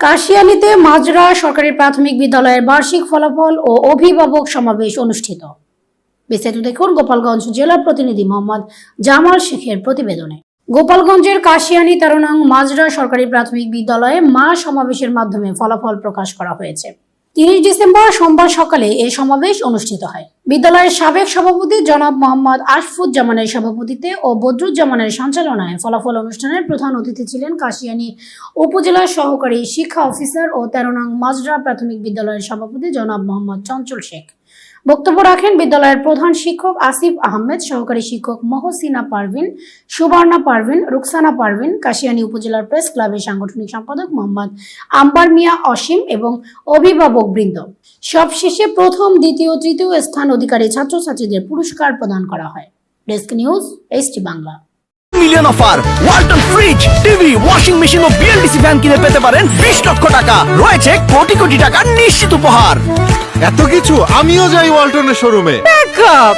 কাশিয়ানীতে মাজরা সরকারি প্রাথমিক বিদ্যালয়ের বার্ষিক ফলাফল ও অভিভাবক সমাবেশ অনুষ্ঠিত। বিস্তারিত দেখুন গোপালগঞ্জ জেলা প্রতিনিধি মোহাম্মদ জামাল শেখের প্রতিবেদনে। গোপালগঞ্জের কাশিয়ানী তেরো মাজরা সরকারি প্রাথমিক বিদ্যালয়ে মা সমাবেশের মাধ্যমে ফলাফল প্রকাশ করা হয়েছে। তিরিশ ডিসেম্বর সোমবার সকালে এই সমাবেশ অনুষ্ঠিত হয়। বিদ্যালয়ের সাবেক সভাপতি জনাব মোহাম্মদ আশফুজ্জামানের সভাপতিতে ও বদরুজ্জামানের সঞ্চালনায় ফলাফল অনুষ্ঠানের প্রধান অতিথি ছিলেন কাশিয়ানী উপজেলার সহকারী শিক্ষা অফিসার ও তেরো নং মাজরা প্রাথমিক বিদ্যালয়ের সভাপতি জনাব মোহাম্মদ চঞ্চল শেখ। বক্তব্য রাখেন বিদ্যালয়ের প্রধান শিক্ষক আসিফ আহমেদ, সহকারী শিক্ষক মহসিনা পারভিন, সুবর্ণা পারভিন, রুকসানা পারভিন, কাশিয়ানী উপজেলার প্রেস ক্লাবের সাংগঠনিক সম্পাদক মোহাম্মদ আম্বার মিয়া অসীম এবং অভিভাবক বৃন্দ। সবশেষে প্রথম, দ্বিতীয়, তৃতীয় স্থান অধিকারী ছাত্রছাত্রীদের পুরস্কার প্রদান করা হয়। Desk news HT Bangla. Million offer Walton fridge, TV, washing machine ও বিএলডিসি ফ্যান কিনে পেতে পারেন বিশ লক্ষ টাকা। রয়েছে কোটি কোটি টাকা নিশ্চিত উপহার। এত কিছু আমিও যাই ওয়ালটনের শোরুমে। ব্যাকআপ